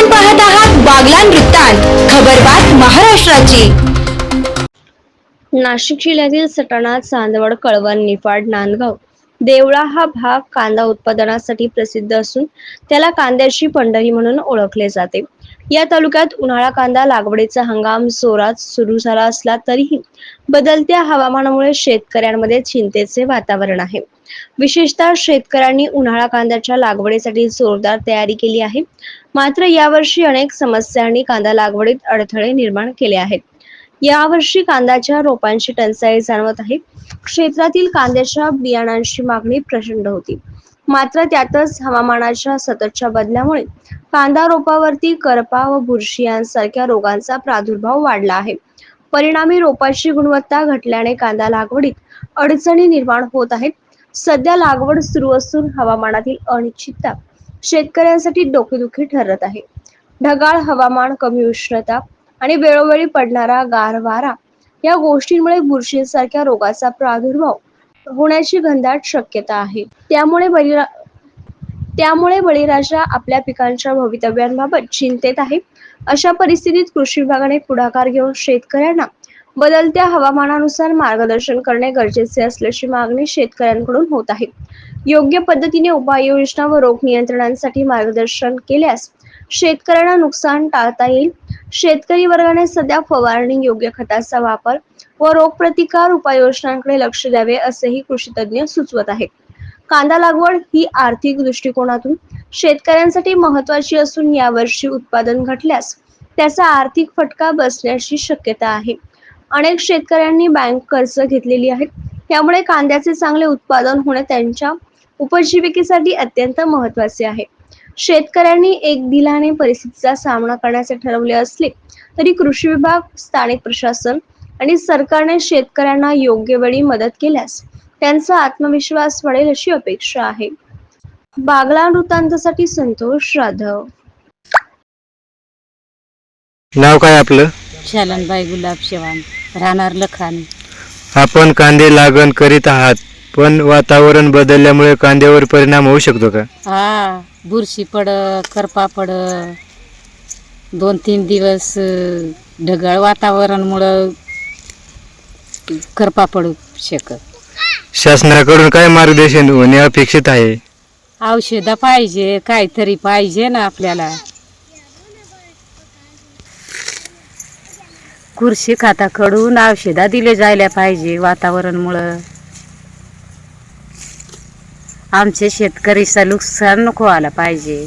आपण पाहत आहात बागलान वृत्तांत खबरबात महाराष्ट्राची. नाशिक जिल्ह्यातील सटाणा चांदवड कळवण निफाड नांदगाव देवळा हा भाग कांदा उत्पादनासाठी प्रसिद्ध असून त्याला कांद्याची पंढरी म्हणून ओळखले जाते. या तालुक्यात उन्हाळा कांदा लागवडीचा हंगाम जोरात सुरू झाला असला तरीही बदलत्या हवामानामुळे शेतकऱ्यांमध्ये चिंतेचे वातावरण आहे. विशेषतः शेतकऱ्यांनी उन्हाळा कांद्याच्या लागवडीसाठी जोरदार तयारी केली आहे. मात्र यावर्षी अनेक समस्यांनी कांदा लागवडीत अडथळे निर्माण केले आहेत. यावर्षी कांद्याच्या रोपांची टंचाई जाणवत आहे. क्षेत्रातील कांद्याच्या बियाणांची मागणी प्रचंड होती. मात्र त्यातच हवामानाच्या सततच्या बदलामुळे कांदा रोपावरती करपा व बुरशी यांसारख्या रोगांचा प्रादुर्भाव वाढला आहे. परिणामी रोपाची गुणवत्ता घटल्याने कांदा लागवडीत अडचणी निर्माण होत आहेत. सध्या लागवड सुरू असून हवामानातील अनिश्चितता शेतकऱ्यांसाठी डोकेदुखी ठरत आहे. ढगाळ हवामान कमी उष्णता आणि वेळोवेळी पडणारा गार वारा या गोष्टींमुळे बुरशीसारख्या रोगाचा प्रादुर्भाव होण्याची घनदाट शक्यता आहे. त्यामुळे बळीरा त्यामुळे बळीराजा आपल्या पिकांच्या भवितव्यांबाबत चिंतेत आहे. अशा परिस्थितीत कृषी विभागाने पुढाकार घेऊन शेतकऱ्यांना बदलत्या हवामानानुसार मार्गदर्शन करणे गरजेचे असल्याची मागणी शेतकऱ्यांकडून होत आहे. योग्य पद्धतीने उपाययोजना व रोग नियंत्रणांसाठी मार्गदर्शन केल्यास शेतकऱ्यांना नुकसान टाळता येईल. शेतकरी वर्गाने सध्या फवारणी योग्य खताचा वापर व रोगप्रतिकार उपाययोजनांकडे लक्ष द्यावे असेही कृषी तज्ज्ञ सुचवत आहेत. कांदा लागवड ही आर्थिक दृष्टिकोनातून शेतकऱ्यांसाठी महत्वाची असून यावर्षी उत्पादन घटल्यास त्याचा आर्थिक फटका बसण्याची शक्यता आहे. अनेक शेतकऱ्यांनी बँक कर्ज घेतलेली आहेत. त्यामुळे कांद्याचे चांगले उत्पादन होणे त्यांच्या उपजीविकेसाठी अत्यंत महत्त्वाचे आहे. शेतकऱ्यांनी एक दिलाने परिस्थितीचा सामना करण्याचे ठरवले असले तरी कृषी विभाग स्थानिक प्रशासन आणि सरकारने शेतकऱ्यांना योग्य वेळी मदत केल्यास त्यांचा आत्मविश्वास वाढेल अशी अपेक्षा आहे. बागला वृत्तांतासाठी संतोष जाधव नाव काय आपलं? शालनबाई गुलाब चव्हाण राहणार लखान. आपण कांदे लागण करीत आहात पण वातावरण बदलल्यामुळे कांद्यावर परिणाम होऊ शकतो का? हा. बुरशी पड करपा पड दोन तीन दिवस ढगाळ वातावरणमुळं करपा पडू शकत. शासनाकडून काय मार्गदर्शन होणे अपेक्षित आहे? औषधं पाहिजे काहीतरी पाहिजे ना आपल्याला. कृषी खात्याकडून औषधा दिले जायला पाहिजे वातावरणमुळं. आमचे शेतकरीचं नुकसान नको आलं पाहिजे.